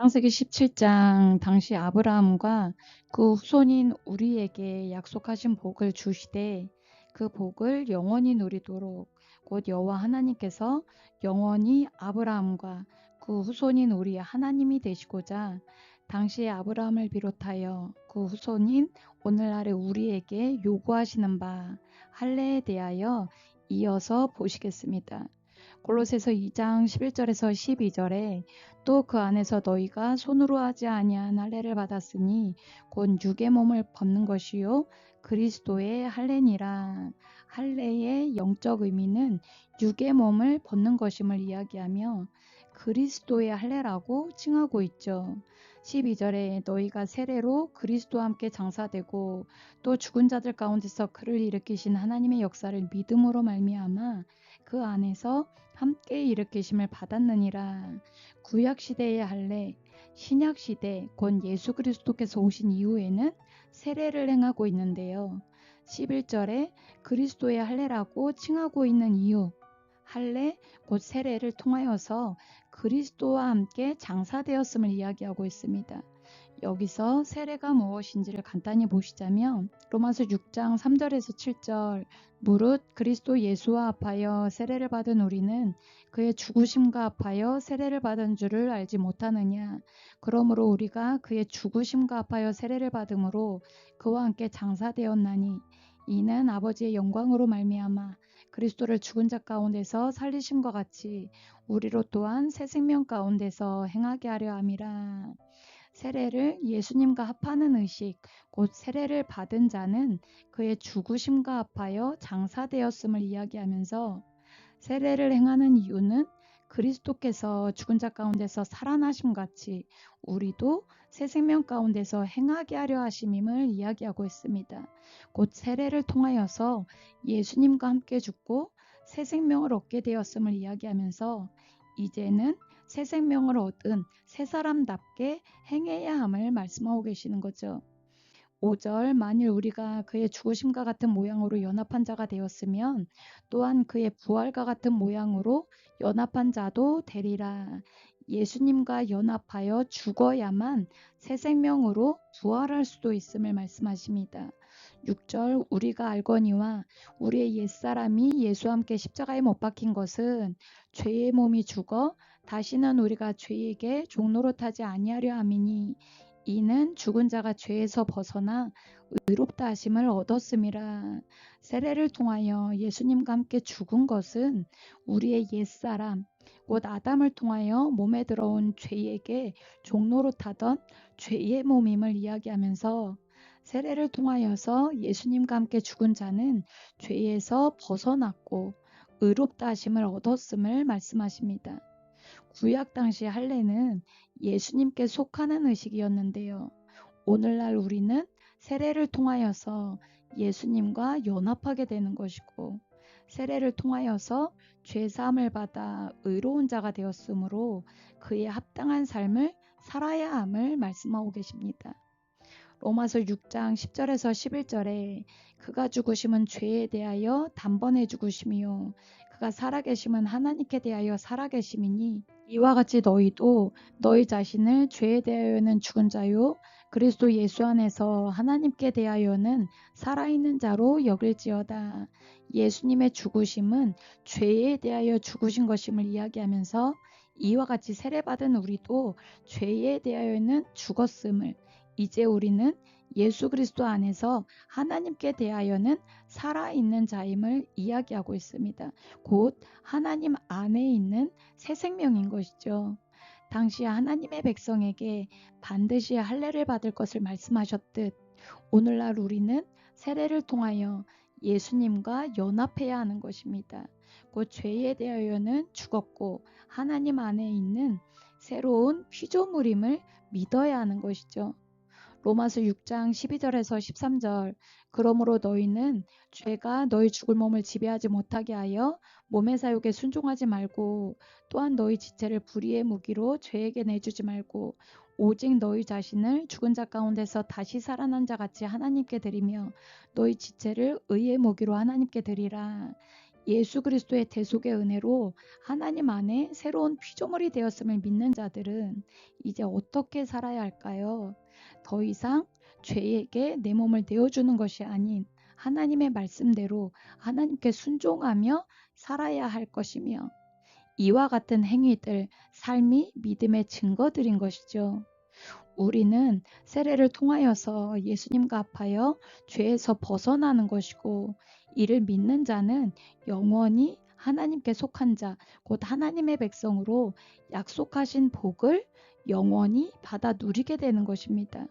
창세기 17장 당시 아브라함과 그 후손인 우리에게 약속하신 복을 주시되 그 복을 영원히 누리도록 곧 여호와 하나님께서 영원히 아브라함과 그 후손인 우리의 하나님이 되시고자 당시의 아브라함을 비롯하여 그 후손인 오늘날의 우리에게 요구하시는 바 할례에 대하여 이어서 보시겠습니다. 골로새서 2장 11절에서 12절에 또 그 안에서 너희가 손으로 하지 아니한 할례를 받았으니 곧 육의 몸을 벗는 것이요 그리스도의 할례니라. 할례의 영적 의미는 육의 몸을 벗는 것임을 이야기하며 그리스도의 할례라고 칭하고 있죠. 12절에 너희가 세례로 그리스도와 함께 장사되고 또 죽은 자들 가운데서 그를 일으키신 하나님의 역사를 믿음으로 말미암아 그 안에서 함께 일으키심을 받았느니라. 구약 시대의 할례, 신약 시대 곧 예수 그리스도께서 오신 이후에는 세례를 행하고 있는데요. 11절에 그리스도의 할례라고 칭하고 있는 이유, 할례 곧 세례를 통하여서 그리스도와 함께 장사되었음을 이야기하고 있습니다. 여기서 세례가 무엇인지를 간단히 보시자면 로마서 6장 3절에서 7절 무릇 그리스도 예수와 합하여 세례를 받은 우리는 그의 죽으심과 합하여 세례를 받은 줄을 알지 못하느냐 그러므로 우리가 그의 죽으심과 합하여 세례를 받음으로 그와 함께 장사되었나니 이는 아버지의 영광으로 말미암아 그리스도를 죽은 자 가운데서 살리심과 같이 우리로 또한 새 생명 가운데서 행하게 하려 함이라. 세례를 예수님과 합하는 의식, 곧 세례를 받은 자는 그의 죽으심과 합하여 장사되었음을 이야기하면서 세례를 행하는 이유는 그리스도께서 죽은 자 가운데서 살아나심 같이 우리도 새 생명 가운데서 행하게 하려 하심임을 이야기하고 있습니다. 곧 세례를 통하여서 예수님과 함께 죽고 새 생명을 얻게 되었음을 이야기하면서 이제는 새 생명을 얻은 새 사람답게 행해야 함을 말씀하고 계시는 거죠. 5절 만일 우리가 그의 죽으심과 같은 모양으로 연합한 자가 되었으면 또한 그의 부활과 같은 모양으로 연합한 자도 되리라. 예수님과 연합하여 죽어야만 새 생명으로 부활할 수도 있음을 말씀하십니다. 6절 우리가 알거니와 우리의 옛사람이 예수와 함께 십자가에 못 박힌 것은 죄의 몸이 죽어 다시는 우리가 죄에게 종노릇하지 아니하려 함이니 이는 죽은 자가 죄에서 벗어나 의롭다 하심을 얻었음이라. 세례를 통하여 예수님과 함께 죽은 것은 우리의 옛사람, 곧 아담을 통하여 몸에 들어온 죄에게 종노릇하던 죄의 몸임을 이야기하면서 세례를 통하여서 예수님과 함께 죽은 자는 죄에서 벗어났고 의롭다 하심을 얻었음을 말씀하십니다. 구약 당시 할례는 예수님께 속하는 의식이었는데요. 오늘날 우리는 세례를 통하여서 예수님과 연합하게 되는 것이고 세례를 통하여서 죄 사함을 받아 의로운 자가 되었으므로 그에 합당한 삶을 살아야 함을 말씀하고 계십니다. 로마서 6장 10절에서 11절에 그가 죽으심은 죄에 대하여 단번에 죽으심이요 그가 살아계심은 하나님께 대하여 살아계심이니 이와 같이 너희도 너희 자신을 죄에 대하여는 죽은 자요 그리스도 예수 안에서 하나님께 대하여는 살아있는 자로 여길지어다. 예수님의 죽으심은 죄에 대하여 죽으신 것임을 이야기하면서 이와 같이 세례받은 우리도 죄에 대하여는 죽었음을 이제 우리는 예수 그리스도 안에서 하나님께 대하여는 살아있는 자임을 이야기하고 있습니다. 곧 하나님 안에 있는 새 생명인 것이죠. 당시 하나님의 백성에게 반드시 할례를 받을 것을 말씀하셨듯 오늘날 우리는 세례를 통하여 예수님과 연합해야 하는 것입니다. 곧 죄에 대하여는 죽었고 하나님 안에 있는 새로운 피조물임을 믿어야 하는 것이죠. 로마서 6장 12절에서 13절 그러므로 너희는 죄가 너희 죽을 몸을 지배하지 못하게 하여 몸의 사욕에 순종하지 말고 또한 너희 지체를 불의의 무기로 죄에게 내주지 말고 오직 너희 자신을 죽은 자 가운데서 다시 살아난 자 같이 하나님께 드리며 너희 지체를 의의 무기로 하나님께 드리라. 예수 그리스도의 대속의 은혜로 하나님 안에 새로운 피조물이 되었음을 믿는 자들은 이제 어떻게 살아야 할까요? 더 이상 죄에게 내 몸을 내어주는 것이 아닌 하나님의 말씀대로 하나님께 순종하며 살아야 할 것이며 이와 같은 행위들, 삶이 믿음의 증거들인 것이죠. 우리는 세례를 통하여서 예수님과 합하여 죄에서 벗어나는 것이고 이를 믿는 자는 영원히 하나님께 속한 자, 곧 하나님의 백성으로 약속하신 복을 영원히 받아 누리게 되는 것입니다.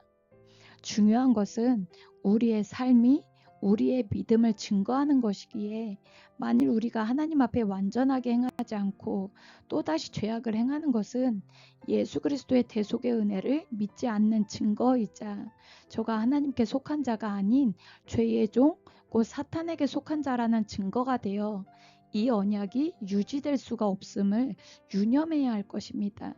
중요한 것은 우리의 삶이 우리의 믿음을 증거하는 것이기에 만일 우리가 하나님 앞에 완전하게 행하지 않고 또다시 죄악을 행하는 것은 예수 그리스도의 대속의 은혜를 믿지 않는 증거이자 저가 하나님께 속한 자가 아닌 죄의 종, 곧 사탄에게 속한 자라는 증거가 되어 이 언약이 유지될 수가 없음을 유념해야 할 것입니다.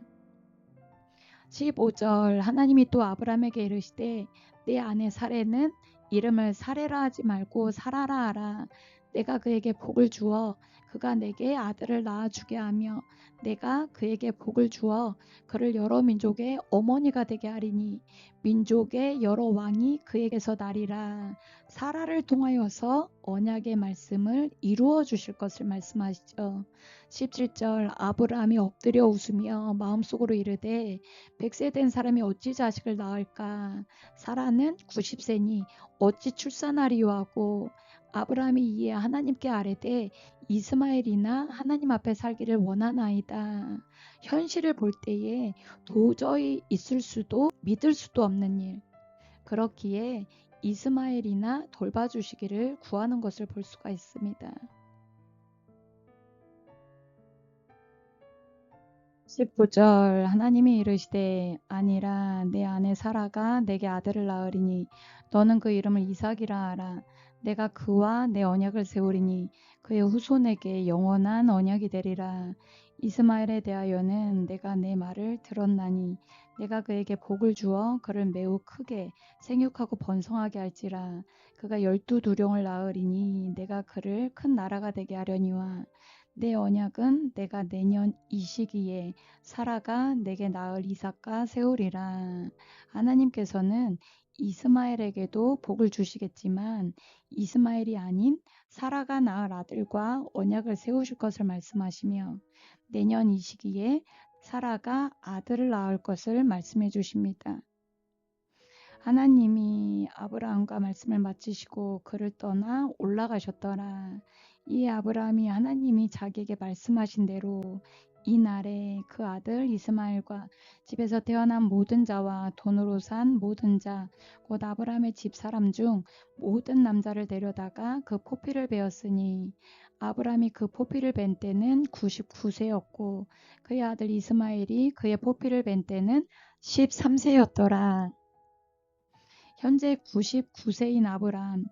15절 하나님이 또 아브라함에게 이르시되 내 아내 사례는 이름을 사례라 하지 말고 살아라 하라. 내가 그에게 복을 주어 그가 내게 아들을 낳아주게 하며 내가 그에게 복을 주어 그를 여러 민족의 어머니가 되게 하리니 민족의 여러 왕이 그에게서 나리라. 사라를 통하여서 언약의 말씀을 이루어 주실 것을 말씀하시죠. 17절 아브라함이 엎드려 웃으며 마음속으로 이르되 100세 된 사람이 어찌 자식을 낳을까 사라는 90세니 어찌 출산하리요 하고 아브라함이 이에 하나님께 아뢰되 이스마엘이나 하나님 앞에 살기를 원하나이다. 현실을 볼 때에 도저히 있을 수도 믿을 수도 없는 일. 그렇기에 이스마엘이나 돌봐주시기를 구하는 것을 볼 수가 있습니다. 19절 하나님이 이르시되 아니라 내 아내 사라가 내게 아들을 낳으리니 너는 그 이름을 이삭이라 하라 내가 그와 내 언약을 세우리니 그의 후손에게 영원한 언약이 되리라. 이스마엘에 대하여는 내가 내 말을 들었나니 내가 그에게 복을 주어 그를 매우 크게 생육하고 번성하게 할지라 그가 열두 두령을 낳으리니 내가 그를 큰 나라가 되게 하려니와 내 언약은 내가 내년 이 시기에 사라가 내게 낳을 이삭과 세우리라. 하나님께서는 이스마엘에게도 복을 주시겠지만 이스마엘이 아닌 사라가 낳을 아들과 언약을 세우실 것을 말씀하시며 내년 이 시기에 사라가 아들을 낳을 것을 말씀해 주십니다. 하나님이 아브라함과 말씀을 마치시고 그를 떠나 올라가셨더라. 이 아브라함이 하나님이 자기에게 말씀하신 대로 이날에 그 아들 이스마엘과 집에서 태어난 모든 자와 돈으로 산 모든 자, 곧 아브라함의 집 사람 중 모든 남자를 데려다가 그 포피를 베었으니 아브라함이 그 포피를 벤 때는 99세였고 그의 아들 이스마엘이 그의 포피를 벤 때는 13세였더라. 현재 99세인 아브라함,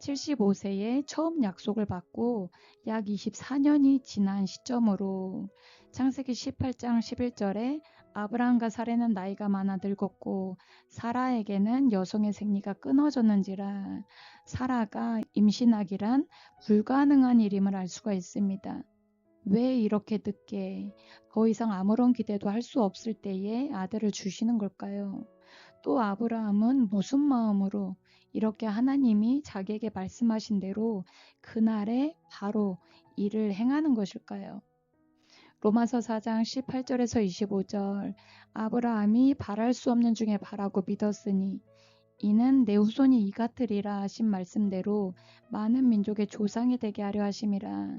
75세에 처음 약속을 받고 약 24년이 지난 시점으로 창세기 18장 11절에 아브라함과 사례는 나이가 많아 늙었고 사라에게는 여성의 생리가 끊어졌는지라 사라가 임신하기란 불가능한 일임을 알 수가 있습니다. 왜 이렇게 늦게 더 이상 아무런 기대도 할 수 없을 때에 아들을 주시는 걸까요? 또 아브라함은 무슨 마음으로 이렇게 하나님이 자기에게 말씀하신 대로 그날에 바로 일을 행하는 것일까요? 로마서 4장 18절에서 25절 아브라함이 바랄 수 없는 중에 바라고 믿었으니 이는 내 후손이 이 같으리라 하신 말씀대로 많은 민족의 조상이 되게 하려 하심이라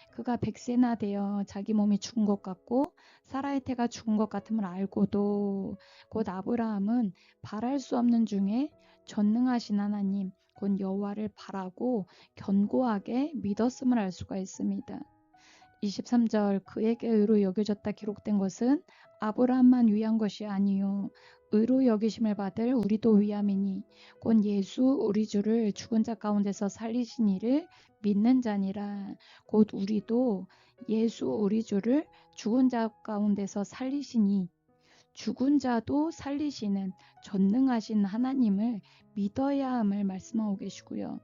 그가 백세나 되어 자기 몸이 죽은 것 같고 사라의 태가 죽은 것 같음을 알고도 곧 아브라함은 바랄 수 없는 중에 전능하신 하나님 곧 여호와를 바라고 견고하게 믿었음을 알 수가 있습니다. 23절 그에게 의로 여겨졌다 기록된 것은 아브라함만 위한 것이 아니요 의로 여기심을 받을 우리도 위함이니 곧 예수 우리 주를 죽은 자 가운데서 살리신 이를 믿는 자니라 곧 우리도 예수 우리 주를 죽은 자 가운데서 살리시니 죽은 자도 살리시는 전능하신 하나님을 믿어야 함을 말씀하고 계시고요.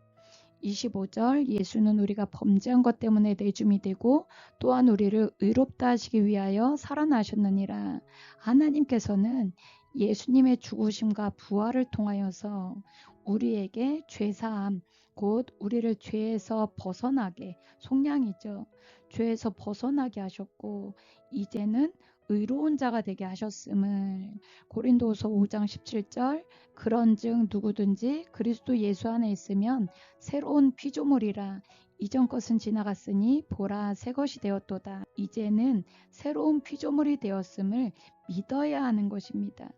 25절 예수는 우리가 범죄한 것 때문에 내줌이 되고 또한 우리를 의롭다 하시기 위하여 살아나셨느니라. 하나님께서는 예수님의 죽으심과 부활을 통하여서 우리에게 죄사함, 곧 우리를 죄에서 벗어나게, 속량이죠. 죄에서 벗어나게 하셨고, 이제는 의로운 자가 되게 하셨음을 고린도서 5장 17절 그런즉 누구든지 그리스도 예수 안에 있으면 새로운 피조물이라 이전 것은 지나갔으니 보라 새 것이 되었도다. 이제는 새로운 피조물이 되었음을 믿어야 하는 것입니다.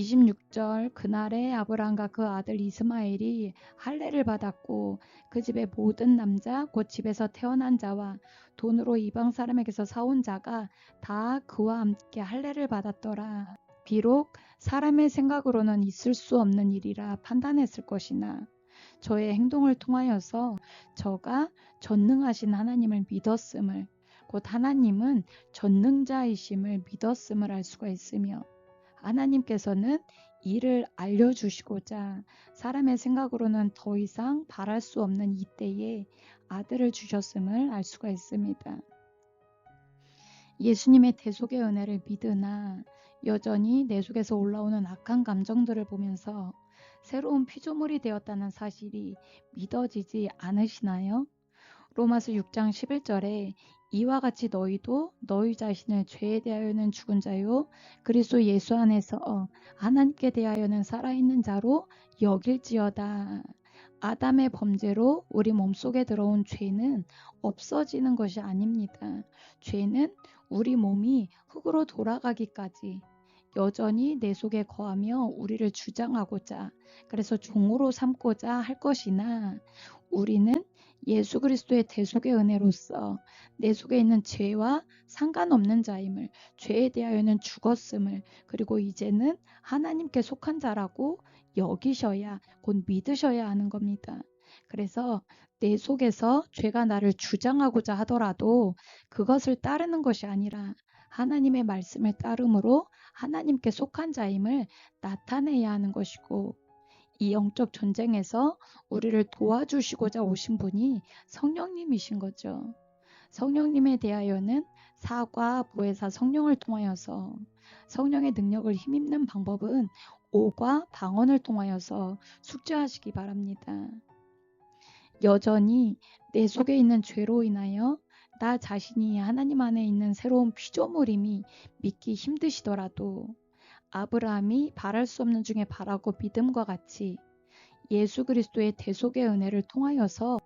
26절 그날에 아브라함과 그 아들 이스마엘이 할례를 받았고 그 집의 모든 남자 곧 집에서 태어난 자와 돈으로 이방 사람에게서 사온 자가 다 그와 함께 할례를 받았더라. 비록 사람의 생각으로는 있을 수 없는 일이라 판단했을 것이나 저의 행동을 통하여서 저가 전능하신 하나님을 믿었음을 곧 하나님은 전능자이심을 믿었음을 알 수가 있으며 하나님께서는 이를 알려주시고자 사람의 생각으로는 더 이상 바랄 수 없는 이때에 아들을 주셨음을 알 수가 있습니다. 예수님의 대속의 은혜를 믿으나 여전히 내 속에서 올라오는 악한 감정들을 보면서 새로운 피조물이 되었다는 사실이 믿어지지 않으시나요? 로마서 6장 11절에 이와 같이 너희도 너희 자신을 죄에 대하여는 죽은 자요 그리스도 예수 안에서 하나님께 대하여는 살아있는 자로 여길지어다. 아담의 범죄로 우리 몸속에 들어온 죄는 없어지는 것이 아닙니다. 죄는 우리 몸이 흙으로 돌아가기까지 여전히 내 속에 거하며 우리를 주장하고자 그래서 종으로 삼고자 할 것이나 우리는 예수 그리스도의 대속의 은혜로서 내 속에 있는 죄와 상관없는 자임을 죄에 대하여는 죽었음을 그리고 이제는 하나님께 속한 자라고 여기셔야 곧 믿으셔야 하는 겁니다. 그래서 내 속에서 죄가 나를 주장하고자 하더라도 그것을 따르는 것이 아니라 하나님의 말씀을 따름으로 하나님께 속한 자임을 나타내야 하는 것이고 이 영적 전쟁에서 우리를 도와주시고자 오신 분이 성령님이신 거죠. 성령님에 대하여는 사과, 보혜사 성령을 통하여서 성령의 능력을 힘입는 방법은 오과 방언을 통하여서 숙제하시기 바랍니다. 여전히 내 속에 있는 죄로 인하여 나 자신이 하나님 안에 있는 새로운 피조물임이 믿기 힘드시더라도 아브라함이 바랄 수 없는 중에 바라고 믿음과 같이 예수 그리스도의 대속의 은혜를 통하여서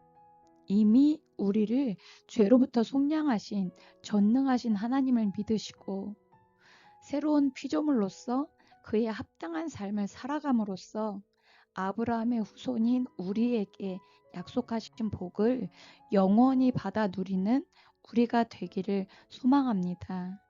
이미 우리를 죄로부터 속량하신 전능하신 하나님을 믿으시고 새로운 피조물로서 그의 합당한 삶을 살아감으로써 아브라함의 후손인 우리에게 약속하신 복을 영원히 받아 누리는 우리가 되기를 소망합니다.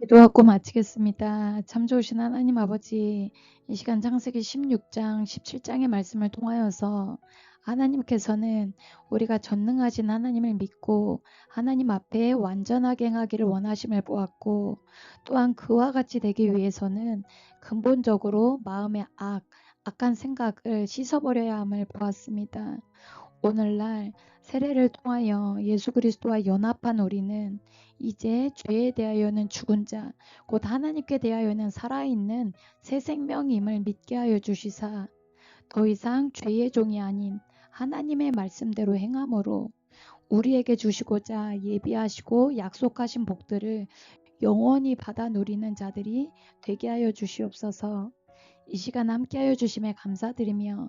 기도하고 마치겠습니다. 참 좋으신 하나님 아버지, 이 시간 창세기 16장, 17장의 말씀을 통하여서 하나님께서는 우리가 전능하신 하나님을 믿고 하나님 앞에 완전하게 행하기를 원하심을 보았고 또한 그와 같이 되기 위해서는 근본적으로 마음의 악, 악한 생각을 씻어버려야 함을 보았습니다. 오늘날 세례를 통하여 예수 그리스도와 연합한 우리는 이제 죄에 대하여는 죽은 자, 곧 하나님께 대하여는 살아있는 새 생명임을 믿게 하여 주시사 더 이상 죄의 종이 아닌 하나님의 말씀대로 행함으로 우리에게 주시고자 예비하시고 약속하신 복들을 영원히 받아 누리는 자들이 되게 하여 주시옵소서. 이 시간 함께 하여 주심에 감사드리며